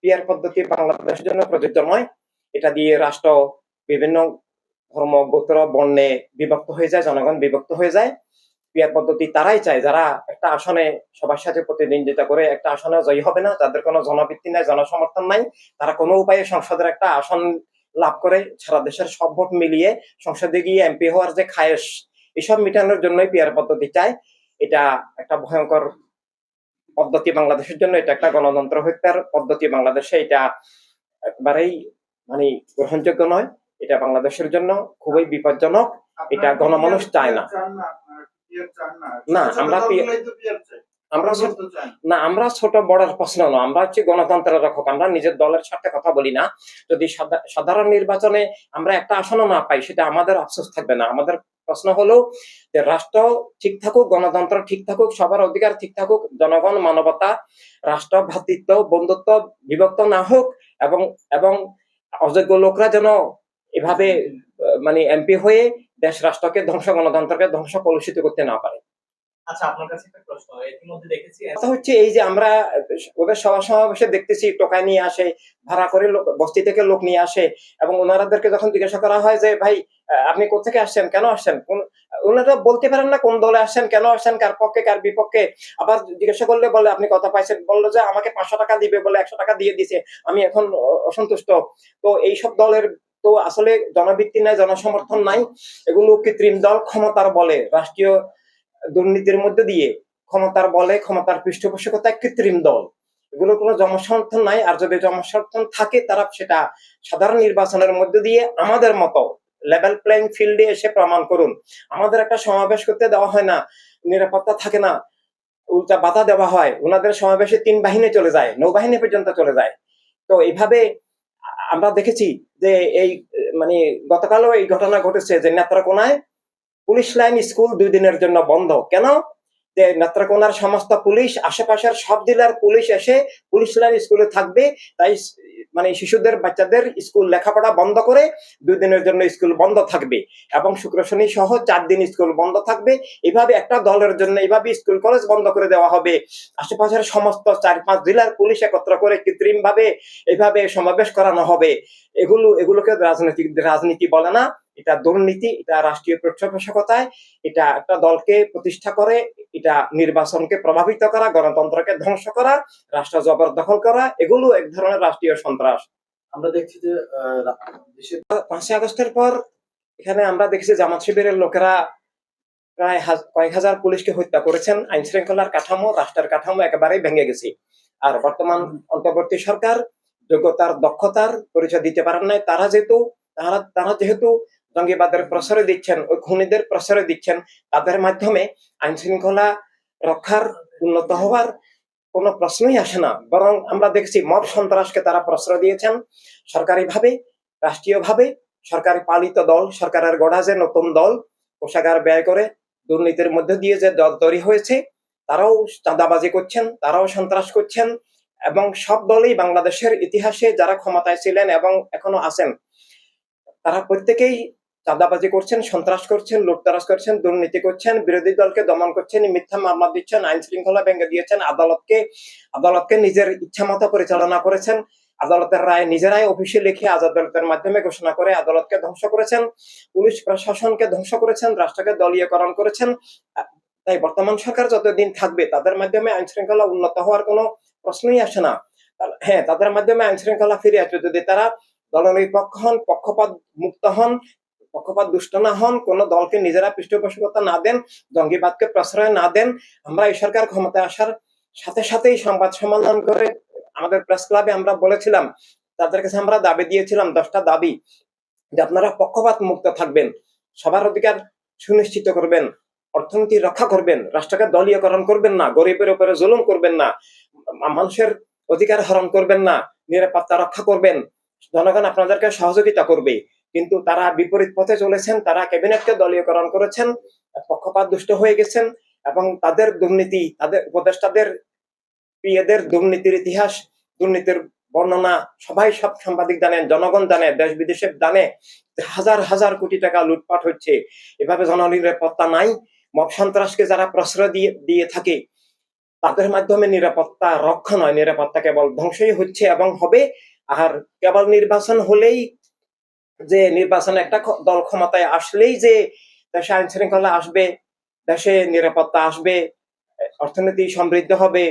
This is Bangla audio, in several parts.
পিয়ার পদ্ধতি বাংলাদেশের জন্য প্রযোজ্য নয়। এটা দিয়ে রাষ্ট্র বিভিন্ন ধর্ম, গোত্র, বর্ণে বিভক্ত হয়ে যায়, জনগণ বিভক্ত হয়ে যায়। পিয়ার পদ্ধতি তারাই চায়, যারা একটা আসনে সবার সাথে প্রতিদ্বন্দ্বিতা করে একটা আসনে জয়ী হবে না যাদের কোনো জনভিত্তি নাই, জনসমর্থন নাই। তারা কোনো উপায়ে সংসদের একটা আসন লাভ করে, সারা দেশের সব ভোট মিলিয়ে সংসদে গিয়ে এমপি হওয়ার যে খায়েশ, এসব মিটানোর জন্যই পিয়ার পদ্ধতি চায়। এটা একটা ভয়ঙ্কর পদ্ধতি বাংলাদেশের জন্য এটা একটা গণতন্ত্র হত্যার পদ্ধতি বাংলাদেশে এটা একবারেই মানে গ্রহণযোগ্য নয়। এটা বাংলাদেশের জন্য খুবই বিপজ্জনক। এটা গণমানুষ চায় না। না, আমরা আমরা ছোট- না আমরা ছোট বড়র প্রশ্ন না আমরা হচ্ছে গণতন্ত্রের রক্ষক। আমরা নিজের দলের সাথে কথা বলি না। যদি সাধা- সাধারণ নির্বাচনে আমরা একটা আসনও না পাই সেটা আমাদের আফসোস থাকবে না। আমাদের প্রশ্ন হলো যে রাষ্ট্র ঠিক থাকুক, গণতন্ত্র ঠিক থাকুক, সবার অধিকার ঠিক থাকুক, জনগণ মানবতা, রাষ্ট্র ভাতৃত্ব বন্ধুত্ব বিভক্ত না হোক এবং এবং অযোগ্য লোকরা যেন এভাবে মানে এমপি হয়ে দেশ রাষ্ট্রকে ধ্বংস, গণতন্ত্রকে ধ্বংস কলুষিত করতে না পারে। আচ্ছা ওদের সমাবেশে দেখতেছি নিয়ে আসে, ভাড়া করে বস্তি থেকে লোক নিয়ে আসে, এবং যখন জিজ্ঞাসা করা হয় যে, ভাই, আপনি কোথেকে আসছেন? কেন আসছেন? ওনারা বলতে পারেন না কোন দলে আসছেন, কেন আসছেন, কার পক্ষে, কার বিপক্ষে। আবার জিজ্ঞাসা করলে বলে, আপনি কথা পাইছেন? বলল যে, আমাকে পাঁচশো টাকা দিবে বলে একশো টাকা দিয়ে দিছে। আমি এখন অসন্তুষ্ট। তো এইসব দলের তো আসলে জনভিত্তি নাই, জনসমর্থন নাই। এগুলো কৃত্রিম দল ক্ষমতার বলে। রাষ্ট্রীয় দুর্নীতির মধ্যে দিয়ে ক্ষমতার বলে ক্ষমতার পৃষ্ঠপোষকতায় কৃত্রিম দল। এগুলোর কোনো জনসমর্থন নাই, আর যদি জনসমর্থন থাকে, তারা সেটা সাধারণ নির্বাচনের মধ্যে দিয়ে আমাদের মতো লেভেল প্লেইং ফিল্ডে এসে প্রমাণ করুন। আমাদের একটা সমাবেশ করতে দেওয়া হয় না, নিরাপত্তা থাকে না, উল্টা বাধা দেওয়া হয় ওনাদের সমাবেশে তিন বাহিনী চলে যায়, নৌবাহিনী পর্যন্ত চলে যায়। তো এইভাবে আমরা দেখেছি যে এই মানে গতকালও এই ঘটনা ঘটেছে যে নেত্রকোনায় পুলিশ লাইন স্কুল দুই দিনের জন্য বন্ধ। কেন? যে নেত্রকোনার সমস্ত পুলিশ, আশেপাশের সব জেলার পুলিশ এসে পুলিশ লাইন স্কুলে থাকবে। তাই মানে শিশুদের, বাচ্চাদের স্কুল লেখাপড়া বন্ধ করে দুই দিনের জন্য স্কুল বন্ধ থাকবে। এবং শুক্র শনি সহ চার দিন স্কুল বন্ধ থাকবে। এভাবে একটা দলের জন্য এভাবে স্কুল কলেজ বন্ধ করে দেওয়া হবে। আশেপাশের সমস্ত চার পাঁচ জেলার পুলিশ একত্র করে কৃত্রিমভাবে এভাবে সমাবেশ করানো হবে। এগুলো এগুলোকে রাজনৈতিক রাজনীতি বলে না। এটা দুর্নীতি এটা রাষ্ট্রীয় পৃষ্ঠপোষকতায় এটা একটা দলকে প্রতিষ্ঠা করে এটা নির্বাচনকে প্রভাবিত করা গণতন্ত্রকে ধ্বংস করা রাষ্ট্র জবরদখল করা এগুলো এক ধরনের রাষ্ট্রীয় সন্ত্রাস। আমরা দেখছি যে পাঁচই আগস্টের পর এখানে আমরা দেখছি জামাত শিবিরের লোকেরা প্রায় কয়েক হাজার পুলিশকে হত্যা করেছেন। আইন শৃঙ্খলার কাঠামো রাষ্ট্রের কাঠামো একেবারেই ভেঙে গেছে। আর বর্তমান অন্তর্বর্তী সরকার যোগ্যতার দক্ষতার পরিচয় দিতে পারেন নাই। তারা যেহেতু তারা তারা যেহেতু জঙ্গিবাদের প্রশ্রয় দিচ্ছেন, ওই খুনিদের প্রশ্রয় দিচ্ছেন, তাদের মাধ্যমে আইন শৃঙ্খলা রক্ষার উন্নত হওয়ার কোনো প্রশ্নই আসে না। বরং আমরা দেখছি মব সন্ত্রাসকে তারা প্রশ্রয় দিয়েছেন। সরকারিভাবে, রাষ্ট্রীয়ভাবে, সরকারি পালিত দল, সরকারের গড়া যে নতুন দল, কোষাগার ব্যয় করে দুর্নীতির মধ্যে দিয়ে যে দল তৈরি হয়েছে, তারাও চাঁদাবাজি করছেন, তারাও সন্ত্রাস করছেন এবং সব দলই বাংলাদেশের ইতিহাসে যারা ক্ষমতায় ছিলেন এবং এখনও আছেন, তারা প্রত্যেকেই চাঁদাবাজি করছেন, সন্ত্রাস করছেন, লুটতরাজ করছেন, দুর্নীতি করছেন, বিরোধী দলকে দমন করছেন, মিথ্যা মামলা দিচ্ছেন, আইন শৃঙ্খলা ভেঙে দিয়েছেন, আদালতকে আদালতকে নিজের ইচ্ছা মতো পরিচালনা করেছেন, আদালতের রায় নিজেরাই অফিসে লিখে আদালতের মাধ্যমে ঘোষণা করে আদালতকে ধ্বংস করেছেন, পুলিশ প্রশাসনকে ধ্বংস করেছেন, রাষ্ট্রকে দলীয়করণ করেছেন তাই বর্তমান সরকার যতদিন থাকবে, তাদের মাধ্যমে আইন শৃঙ্খলা উন্নত হওয়ার কোনো প্রশ্নই আসে না। হ্যাঁ তাদের মাধ্যমে আইন শৃঙ্খলা ফিরে আসবে যদি তারা দলনিরপেক্ষ হন পক্ষপাত মুক্ত হন পক্ষপাত দুষ্ট না হন, কোন দলকে নিজেরা পৃষ্ঠপোষকতা না দেন, জঙ্গিবাদকে প্রশ্রয় না দেন। আমরা এই সরকার ক্ষমতায় আসার সাথে সাথেই সংবাদ সম্মেলন করে আমাদের প্রেস ক্লাবে আমরা বলেছিলাম, তাদের কাছে আমরা দাবি দিয়েছিলাম, দশটা দাবি, যে আপনারা পক্ষপাত মুক্ত থাকবেন, সবার অধিকার সুনিশ্চিত করবেন, অর্থনীতি রক্ষা করবেন, রাষ্ট্রকে দলীয়করণ করবেন না, গরিবের উপরে জুলুম করবেন না, মানুষের অধিকার হরণ করবেন না, নিরাপত্তা রক্ষা করবেন, জনগণ আপনাদেরকে সহযোগিতা করবে। কিন্তু তারা বিপরীত পথে চলেছেন, তারা ক্যাবিনেটকে দলীয়করণ করেছেন, পক্ষপাত দুষ্ট হয়ে গেছেন এবং তাদের দুর্নীতি, তাদের উপদেষ্টাদের, পিএদের দুর্নীতির ইতিহাস, দুর্নীতির বর্ণনা সবাই সব সাংবাদিক জানেন জনগণ জানে, দেশ বিদেশে জানে, হাজার হাজার কোটি টাকা লুটপাট হচ্ছে। এভাবে জননিরাপত্তা নাই। মব সন্ত্রাসকে যারা প্রশ্রয় দিয়ে দিয়ে থাকে, তাদের মাধ্যমে নিরাপত্তা রক্ষা নয়, নিরাপত্তা কেবল ধ্বংসই হচ্ছে এবং হবে। আর কেবল নির্বাচন হলেই যে নির্বাচন একটা দল ক্ষমতায় আসলেই যে দেশে আইন শৃঙ্খলা আসবে, দেশে নিরাপত্তা আসবে, অর্থনীতি সমৃদ্ধ হবে,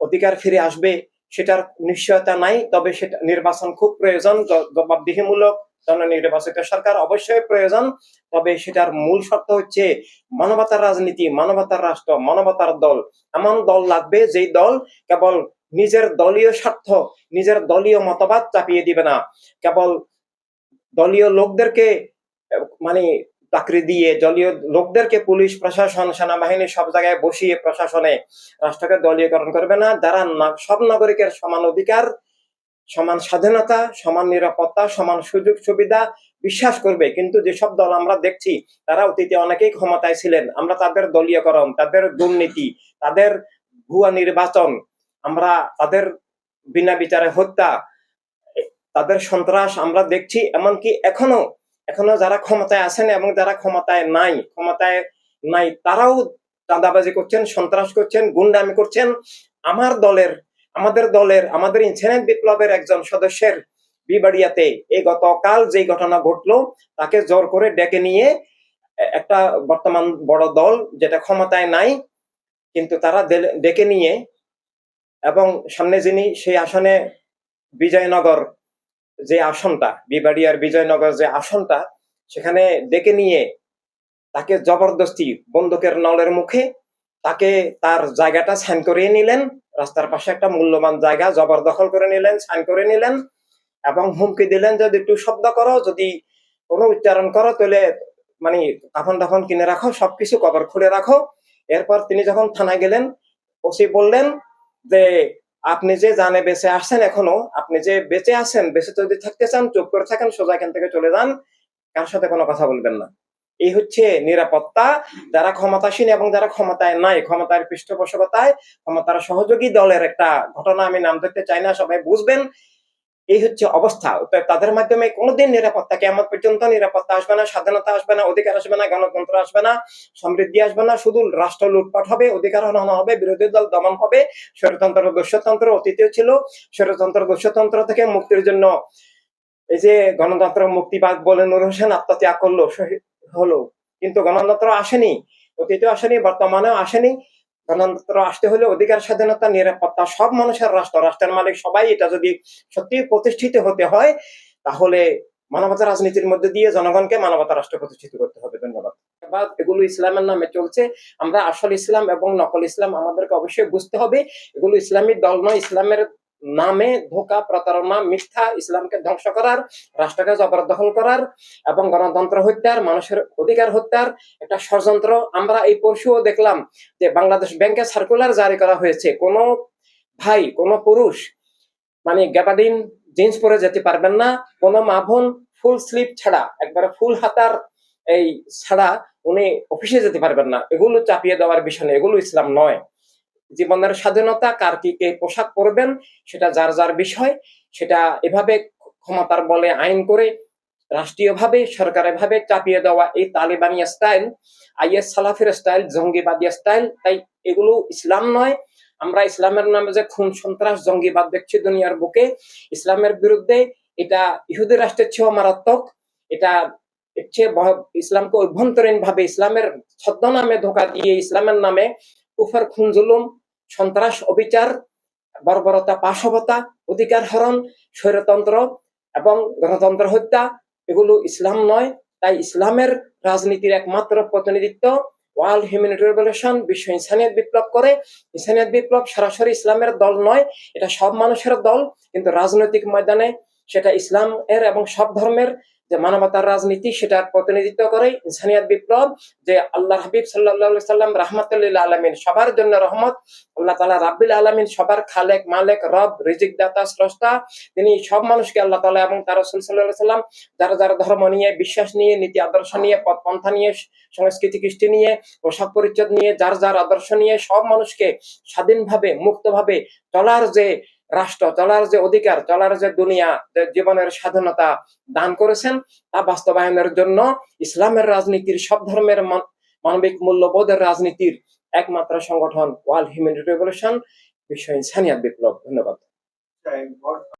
অধিকার ফিরে আসবে, সেটার নিশ্চয়তা নাই, তবে সেটা নির্বাচন খুব প্রয়োজন জবাবদিহিমূলক জননির্বাচিত সরকার অবশ্যই প্রয়োজন, তবে সেটার মূল শর্ত হচ্ছে মানবতার রাজনীতি, মানবতার রাষ্ট্র, মানবতার দল। এমন দল লাগবে যেই দল কেবল নিজের দলীয় স্বার্থ, নিজের দলীয় মতবাদ চাপিয়ে দিবে না। কেবল দলীয় লোকদেরকে মানে চাকরি দিয়ে দলীয় লোকদেরকে পুলিশ, প্রশাসন, সেনাবাহিনী সব জায়গায় বসিয়ে প্রশাসনে রাষ্ট্রকে দলীয়করণ করবে না। যারা সব নাগরিকের সমান অধিকার, সমান স্বাধীনতা, সমান নিরাপত্তা, সমান সুযোগ সুবিধা বিশ্বাস করবে। কিন্তু যেসব দল আমরা দেখছি, তারা অতীতে অনেকেই ক্ষমতায় ছিলেন। আমরা তাদের দলীয়করণ, তাদের দুর্নীতি, তাদের ভুয়া নির্বাচন, আমরা তাদের বিনা বিচারে হত্যা তাদের সন্ত্রাস আমরা দেখছি, এমনকি এখনও এখনও যারা ক্ষমতায় আছেন এবং যারা ক্ষমতায় নাই ক্ষমতায় নাই, তারাও চাঁদাবাজি করছেন, সন্ত্রাস করছেন, গুন্ডামি করছেন। আমার দলের, আমাদের দলের, আমাদের ইনসেনেট বিপ্লবের একজন সদস্যের বিবাড়িয়াতে এই গতকাল যে ঘটনা ঘটলো, তাকে জোর করে ডেকে নিয়ে একটা বর্তমান বড় দল যেটা ক্ষমতায় নাই, কিন্তু তারা ডেকে নিয়ে এবং সামনে যিনি সেই আসনে বিজয়নগর যে আসনটা, বিবাড়িয়ার বিজয়নগর যে আসনটা, সেখানে ডেকে নিয়ে তাকে জবরদস্তি বন্দুকের নলের মুখে তাকে তার জায়গাটা সাইন করিয়ে নিলেন। রাস্তার পাশে একটা মূল্যবান জায়গা জবরদখল করে নিলেন সাইন করে নিলেন এবং হুমকি দিলেন, যদি একটু শব্দ করো, যদি কোনো উচ্চারণ করো, তাহলে মানে কাফন টাফন কিনে রাখো, সবকিছু কবর খুলে রাখো। এরপর তিনি যখন থানায় গেলেন, ওসি বললেন যে আপনি যে জানে বেঁচে আসছেন এখনও, আপনি যে বেঁচে আছেন, বেঁচে যদি থাকতে চান, চুপ করে থাকেন, সোজা এখান থেকে চলে যান, কার সাথে কোনো কথা বলবেন না। এই হচ্ছে নিরাপত্তা। যারা ক্ষমতাসীন এবং যারা ক্ষমতায় নাই, ক্ষমতার পৃষ্ঠপোষকতায়, ক্ষমতার সহযোগী দলের একটা ঘটনা আমি নাম ধরতে চাই না, সবাই বুঝবেন। এই হচ্ছে অবস্থা। তাদের মাধ্যমে কোনোদিন নিরাপত্তা কেমন পর্যন্ত নিরাপত্তা আসবে না, স্বাধীনতা আসবে না, অধিকার আসবে না, গণতন্ত্র আসবে না, সমৃদ্ধি আসবে না, শুধু রাষ্ট্র লুটপাট হবে, অধিকার হনন হবে, বিরোধী দল দমন হবে। স্বৈরতন্ত্র দস্যতন্ত্র অতীতেও ছিল। স্বৈরতন্ত্র দস্যতন্ত্র থেকে মুক্তির জন্য এই যে গণতন্ত্র মুক্তিবাদ বলে নুর হোসেন আত্মত্যাগ করল হলো। কিন্তু গণতন্ত্র আসেনি, অতীতেও আসেনি, বর্তমানেও আসেনি। গণতন্ত্র আসতে হলে অধিকার, স্বাধীনতা, নিরাপত্তা সব মানুষের রাষ্ট্র, রাষ্ট্রের মালিক সবাই এটা যদি সত্যি প্রতিষ্ঠিত হতে হয়, তাহলে মানবতা রাজনীতির মধ্যে দিয়ে জনগণকে মানবতা রাষ্ট্র প্রতিষ্ঠিত করতে হবে। ধন্যবাদ। এগুলো ইসলামের নামে চলছে। আমরা আসল ইসলাম এবং নকল ইসলাম আমাদেরকে অবশ্যই বুঝতে হবে। এগুলো ইসলামী দল নয়, ইসলামের নামে ধোকা প্রতারণা, মিথ্যা ইসলামকে ধ্বংস করার, রাষ্ট্রকে জবরদখল করার এবং গণতন্ত্র হত্যার, মানুষের অধিকার হত্যার একটা ষড়যন্ত্র আমরা এই পরশুও দেখলাম যে বাংলাদেশ ব্যাংকে সার্কুলার জারি করা হয়েছে। কোন ভাই, কোন পুরুষ মানে গ্যাবাদিন জিন্স পরে যেতে পারবেন না, কোন মা বোন ফুল স্লিপ ছাড়া, একবারে ফুল হাতার এই ছাড়া উনি অফিসে যেতে পারবেন না। এগুলো চাপিয়ে দেওয়ার বিষয় এগুলো ইসলাম নয়। জীবনের স্বাধীনতা, কার কি কে পোশাক পরবেন, সেটা যার যার বিষয়, সেটা এভাবে ক্ষমতার বলে আইন করে রাষ্ট্রীয়ভাবে সরকারের ভাবে চাপিয়ে দেওয়া এই তালিবানি স্টাইল আইএস সালাফের স্টাইল জঙ্গিবাদী স্টাইল তাই এগুলো ইসলাম নয়। আমরা ইসলামের নামে যে খুন, সন্ত্রাস, জঙ্গিবাদ দেখছি দুনিয়ার বুকে, ইসলামের বিরুদ্ধে এটা ইহুদি রাষ্ট্রের চেয়েও মারাত্মক, এটা ইসলামকে অভ্যন্তরীণ ভাবে ইসলামের ছদ্মনামে ধোকা দিয়ে ইসলামের নামে কুফার, খুন, জুলুম সন্ত্রাস, অবিচার, বর্বরতা, পাশবতা, অধিকার হরণ, স্বৈরতন্ত্র এবং গণতন্ত্র হত্যা, এগুলো ইসলাম নয়। তাই ইসলামের রাজনীতির একমাত্র প্রতিনিধিত্ব ওয়ার্ল্ড হিউম্যানিটি রেভলিউশন, বিশ্ব ইনসানিয়ত বিপ্লব করে। ইনসানিয়ত বিপ্লব সরাসরি ইসলামের দল নয়, এটা সব মানুষের দল। কিন্তু রাজনৈতিক ময়দানে সেটা ইসলাম এর এবং সব ধর্মের যে মানবতার রাজনীতি সেটার প্রতিনিধিত্ব করে ইনসানিয়াত বিপ্লব, যে আল্লাহ হাবিব সাল্লাহ সাল্লাম রহমতুল্লাহ আলমিন সবার জন্য রহমত, আল্লাহ তালা রাব্বিল আলমিন সবার খালেক, মালেক, রব রিজিক দাতা স্রষ্টা, তিনি সব মানুষকে আল্লাহ তালা এবং তার রসুল সাল্লাহ সাল্লাম যারা যারা ধর্ম নিয়ে বিশ্বাস নিয়ে, নীতি আদর্শ নিয়ে পথ পন্থা নিয়ে, সংস্কৃতি কৃষ্টি নিয়ে, পোশাক পরিচ্ছদ নিয়ে, যার যার আদর্শ নিয়ে সব মানুষকে স্বাধীনভাবে, মুক্তভাবে চলার যে রাষ্ট্র, চলার যে অধিকার, চলার যে দুনিয়া জীবনের স্বাধীনতা দান করেছেন, তা বাস্তবায়নের জন্য ইসলামের রাজনীতির সব ধর্মের মান- মানবিক মূল্যবোধের রাজনীতির একমাত্র সংগঠন ওয়ার্ল্ড হিউম্যান রেভলিউশন বিশ্ব ইনসানিয়াত বিপ্লব। ধন্যবাদ।